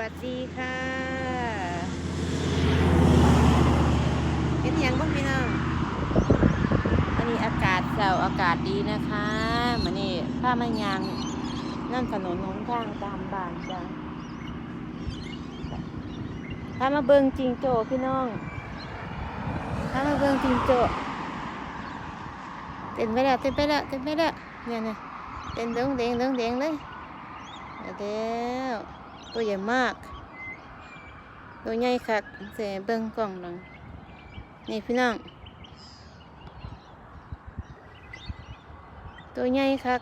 วัสดีค่ะเห็นยังบ้างพี่น้องอันนี้อากาศเสาอากาศดีนะคะมันนี่ผ้ามันยางนั่นถนนหนทางตามบ้านจ้ะพามาเบิงจริงโจพี่น้องพามาเบิงจริงโจเต้นไปแล้วเต้นไปแล้วเต้นไปแล้วเนี่ยเนี่ยเต้นเด้งเด้งเด้งเด้งเลยเดี๋ยว ตัวใหญ่มาก ตัวใหญ่คักเสเบิ้งกล่องหลังนี่พี่น้อง ตัวใหญ่คัก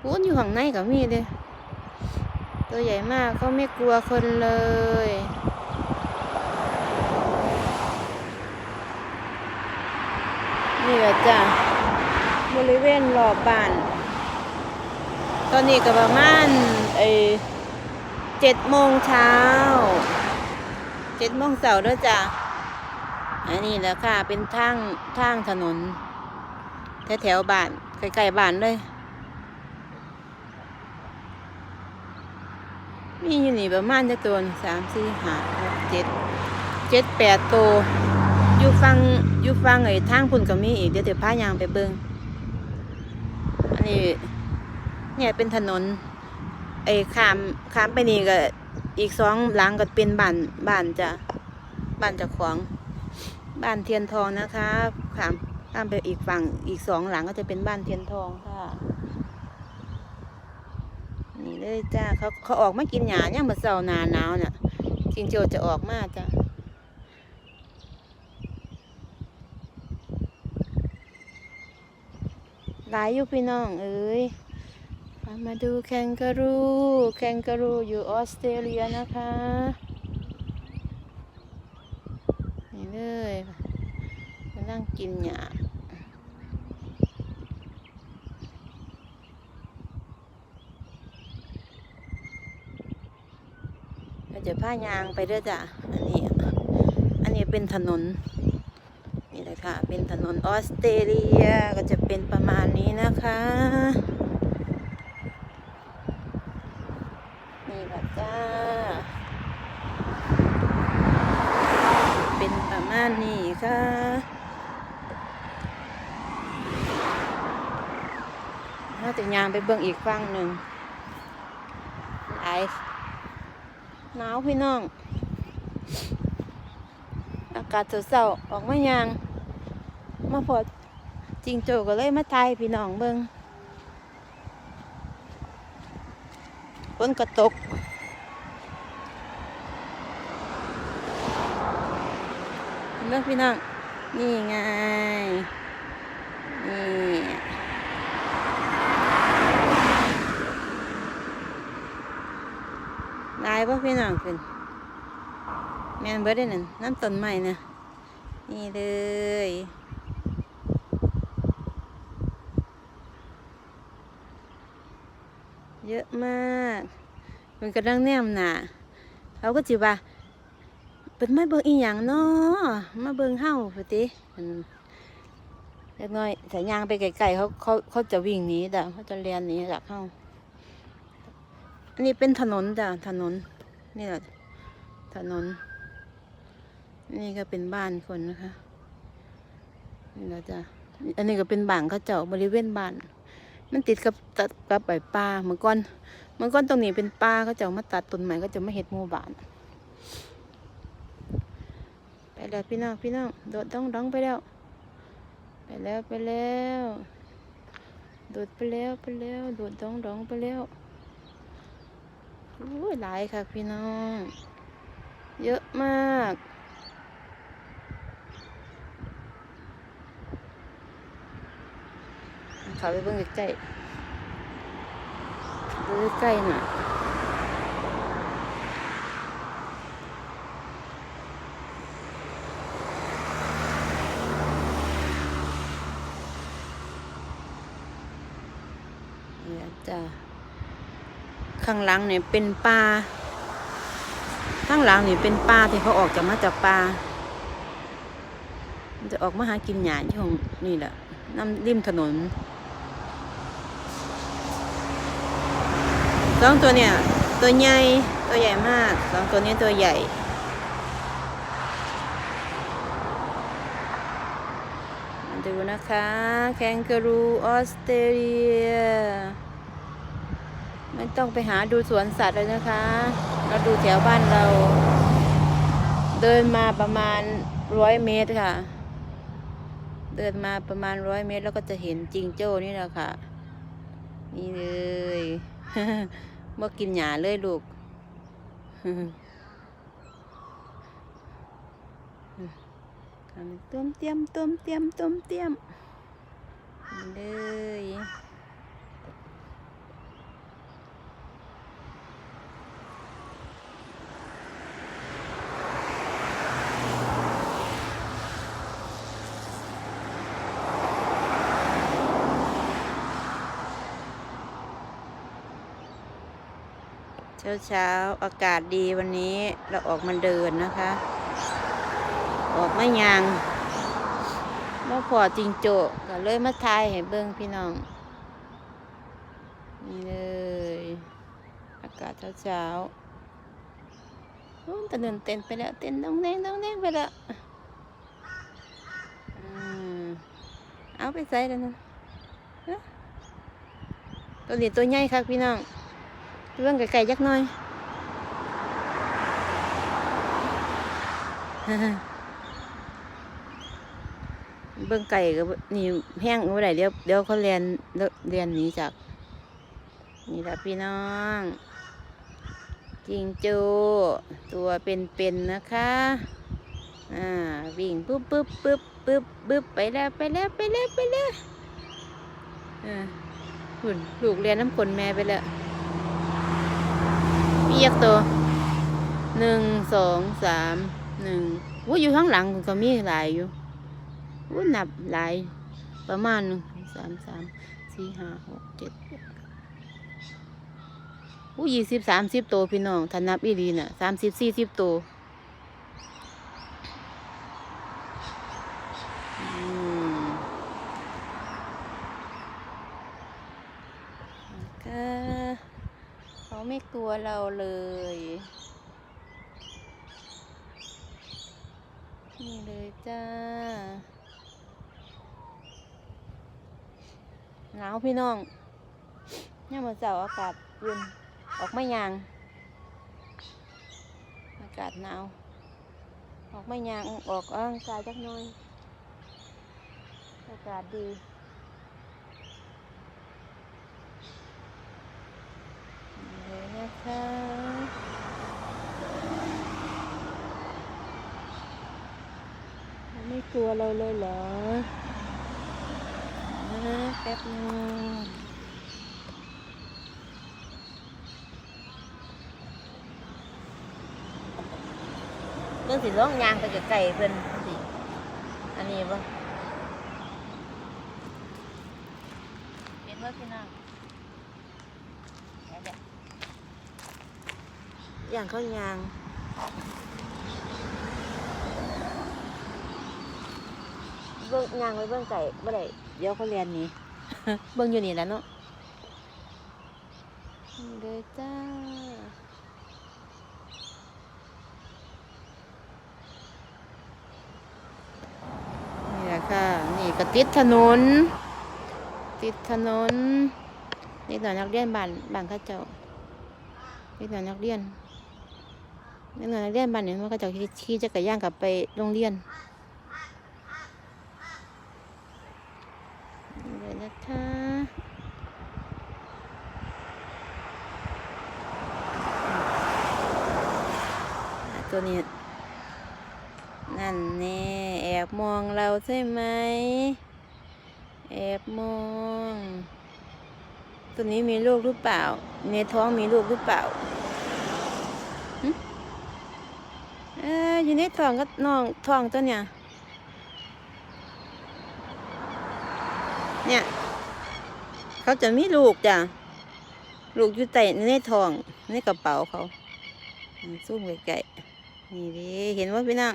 พูนอยู่ข้างในก็มีเลยตัวใหญ่มากเขาไม่กลัวคนเลยนี่แหละจ้ะบริเวณรอบบ้าน ตอนนี้ก็ประมาณไอเจ็ดโมงเช้าเจ็ดโมงเสาร์ด้วยจ้ะอันนี้แหละค่ะ เป็นทางทางถนน แถวแถวๆบ้านใกล้ๆบ้านเลยมีอยู่นี่ประมาณจะตัวสามสี่ห้าหกเจ็ดเจ็ดแปดตัวอยู่ฟังอยู่ฟังไอ้ทางพุ่นก็มีอีกเดี๋ยวเดี๋ยวพายางไปเบิงอันนี้ เนี่ยเป็นถนนไอ้ขามขามไปนี่ก็อีกสองหลังก็เป็นบ้านบ้านจะบ้านจะของบ้านเทียนทองนะคะขามข้ามไปอีกฝั่งอีกสองหลังก็จะเป็นบ้านเทียนทองค่ะนี่เลยจ้าเขาเขาออกมากินหญ้าเนี่ยามมาเสาร์หนาหนาวเนี่ยจิงโจจะออกมาจ้าหลายอยู่พี่น้องเอ้ย มาดูแคนการู แคนการูอยู่ออสเตรเลียนะคะ นี่เลยมานั่งกินหญ้าเราจะพายางไปด้วยจ้ะ อันนี้ อันนี้เป็นถนน นี่แหละค่ะ เป็นถนนออสเตรเลียก็จะเป็นประมาณนี้นะคะ นี่แหละจ้า เป็นประมาณนี้ค่ะเราจะยางไปเบิ่งอีกฝั่งหนึ่งไอหนาวพี่น้อง อากาศเศร้าๆออกมายาง มาพอจริงโจก็เลยมาไทยพี่น้องเบิ่ง นก็ตกเลือกพี่น้อง นี่ไง นี่ลายป่ะพี่น้องเป็นแมนเบิร์ดได้นั่นน้ำต้นใหม่นะนี่เลย เยอะมาก มันกำลังแนมหนาเขาก็จิว่าเป็นไม่เบิ่งอีหยังเนาะมาเบิ่งเฮาพอติอันเล็กน้อยสายยางไปไกลๆเขาเขาเขาจะวิ่งหนีจ้ะเขาจะเรียนหนีจากเฮาอันนี้เป็นถนนจ้ะถนนนี่แหละถนน นี่ก็เป็นบ้านคนนะคะนี่แหละจ้ะอันนี้ก็เป็นบ้านเขาเจ้าบริเวณบ้าน มันติดกับตัดกับใบป่าเมื่อก่อนเมื่อก่อนตรงนี้เป็นป่าเขาจ้ามาตัดต้นไม้ก็จะมาเฮ็ดหมู่บ้านไปแล้วพี่น้องพี่น้องโดดต้องร้องไปแล้ว ไปแล้วไปแล้วโดดไปแล้วไปแล้วโดดต้องร้องไปแล้วโอ้ยหลายค่ะพี่น้อง เยอะมาก เขาไปเบิ่งใกล้ใกล้หน่อยจ้ะข้างหลังเนี่ยเป็นปลาข้างหลังเนี่ยเป็นปลาที่เขาออกจากมาจากปลามันจะออกมาหากินหญ้าที่ของนี่แหละน้ำริมถนน สองตัวเนี่ย ตัวใหญ่ตัวใหญ่มากสองตัวนี้ตัวใหญ่ ดูนะคะ แคนการูออสเตรเลีย ไม่ต้องไปหาดูสวนสัตว์เลยนะคะ เราดูแถวบ้านเรา เดินมาประมาณร้อยเมตรค่ะ เดินมาประมาณร้อยเมตร แล้วก็จะเห็นจิงโจ้นี่แหละค่ะ นี่เลย เมื่อกินหยาเลยลูกต้มเตรียมต้มเตรียมต้มเตรียมเลย ช้าเช้าๆอากาศดีวันนี้เราออกมาเดินนะคะ ออกไม่ยางมาพอจริงโจก็เลยมาทายให้เบิ้งพี่น้อง นี่เลย อากาศเช้าเช้าๆโอ้ตะเดินเต้นไปแล้วเต้นต้องแดงต้องแดงไปแล้วอืมเอาไปใส่แล้วนะฮะตัวนี้ตัวใหญ่ครับพี่น้อง เรื่องไก่ๆยักน่อยเบิ่งไก่ก็บ่นี่แห้งเมื่อไหร่เดี๋ยวเดี๋ยวเขาเรียนเรียนหนีจาก นี่ละพี่น้องจิงจ้ตัวเป็นๆนะคะ อ่า วิ่งปุ๊บปุ๊บปุ๊บปุ๊บปุ๊บไปแล้วไปแล้วไปแล้วไปแล้วอ่าหุ่นลูกเรียนน้ำกลนแม่ไปแล้ว มียกตัวหนึ่งสองสามหนึ่งว่าอยู่ข้างหลังก็มีหลายอยู่ว่านับหลายประมาณหนึ่งสามสามสี่ห้าหกเจ็ดว่ายี่สิบสามสิบตัวพี่น้องถ้านับอีรีน่ะสามสิบสี่สิบตัวอืมก็ เขาไม่กลัวเราเลย นี่เลยจ้าหนาวพี่น้องเนี่ยมมาเสาอากาศเย็นออกไม่ยาง อากาศหนาว ออกไม่ยางออกกำลังกายจักน่อย อากาศดีนี่เลยนะคะไม่ กลัวเราเลยเหรอนะแป๊บนึงเรื่องสิร้องยางไปกับไก่เพิ่นสิอันนี้บ่เห็นว่าพี่น้องเดี๋ยวๆอย่างเขายาง บิ่งยางไว้เบิ่งไก่บ่ได้เดี๋ยวเขาเรียนหนี้ เบิ่งอยู่นี่แหล้วเนาะนี่เลยจ้า นี่แหละค่ะ นี่ก็ติดถนน ติดถนน นี่หน่อยนักเรียนบ้านบ้านเข้าเจ้า นี่หน่อยนักเรียนนี่หน่อยนักเรียนบ้านเนี่ยมันก็เจะขี่ขี่จักรยานกลับไปโรงเรียน นี่เลยนะ คะอะตัวนี้ นั่นแน่แอบมองเราใช่ไหม แอบมอง ตัวนี้มีลูกหรือเปล่า ในท้องมีลูกหรือเปล่าหึเอออยู่ในท้องก็น้องท้องตัวเนี่ยเนี่ย เขาจะมีลูกจ้ะ ลูกอยู่ใต้ในท้องในกระเป๋าเขาอืมซูมไกลๆนี่ดิเห็นว่าพี่นาง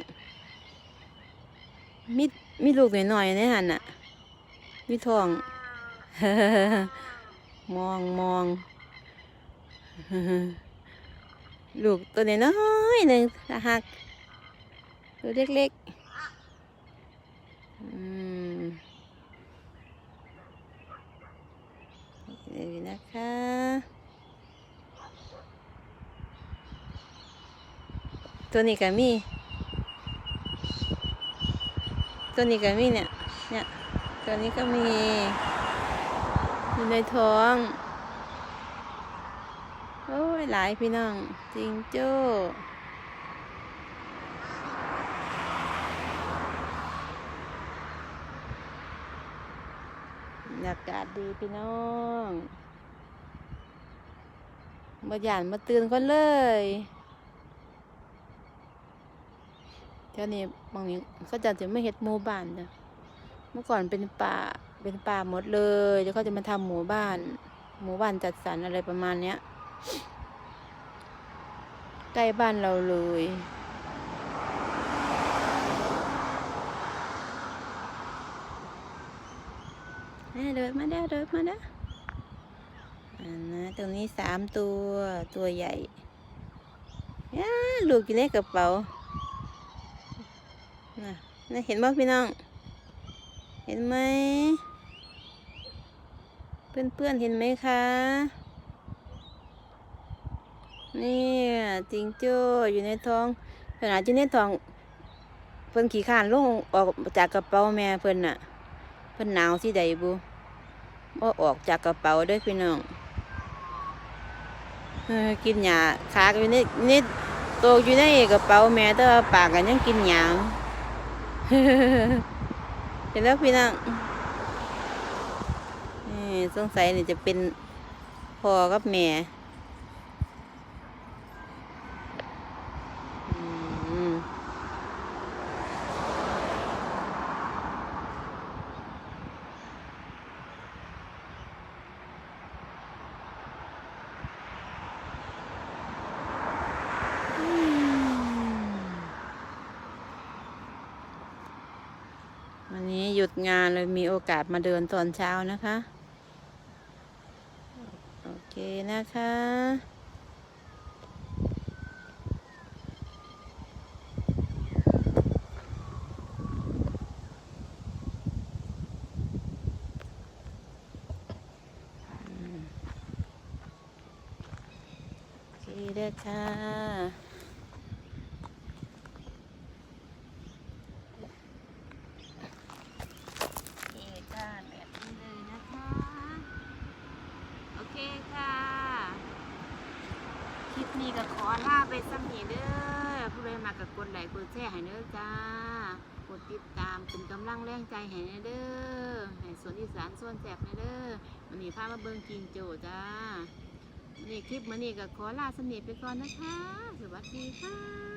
มีมีลูกหน่อยๆในหันน่ะ มีท้อง มองมองลูกตัวน้อยหนึ่งหักตัวเล็กๆอืม นี่นะคะ ตัวนี้ก็มี ตัวนี้ก็มีเนี่ย เนี่ย ตัวนี้ก็มี อยู่ในท้อง โอ้ย หลายพี่น้อง จริงโจ้ อากาศดีพี่น้องมาหยานมาตื่นคนเลยเท่านี้บางนี้เขาจะจะไม่เห็ดหมู่บ้านจ้ะเมื่อก่อนเป็นป่าเป็นป่าหมดเลยแล้วเขาจะมาทำหมู่บ้าน หมู่บ้านจัดสรรอะไรประมาณเนี้ยใกล้บ้านเราเลย เอ้ยเดินมาเด้เดินมาเด้ออันนะตรงนี้สามตัวตัวใหญ่ย่าลูกอยู่ในกระเป๋าน่ะน่ะเห็นบ่พี่น้อง เห็นไหม เพื่อนๆเห็นไหมคะ นี่จิงโจ้อยู่ในท้องขนาดอยู่ในท้อง เพิ่นขี่ข้านลงออกจากกระเป๋าแม่เพิ่นน่ะ เพิ่นหนาวที่ใดบุ บ่ออกจากกระเป๋าด้วยพี่น้องกินหยาขาก็อยู่ในนี่โตอยู่ในกระเป๋าแม่แต่ว่าปากก็ยังกินหยาเห็นแล้วพี่น้องนี่สงสัยนี่จะเป็นพ่อกับแม่ หยุดงานเลยมีโอกาสมาเดินตอนเช้านะคะ โอเคนะคะ โอเคเด้อค่ะเอจ้าแบบนี้เลยนะคะ โอเคค่ะ คลิปนี้ก็ขอลาไปซ้ำนี้เด้อ ผู้ใดมากับกดไลค์กด แชร์ให้เด้อจ้ากดติดตามเป็นกำลังแรงใจให้เด้อให้สวนอีสานส่วนแสบให้เด้อวันนี้พามาเบิ่งกินโจจ้านี่คลิปมันนี่ก็ขอลาสนิทไปก่อนนะคะ สวัสดีค่ะ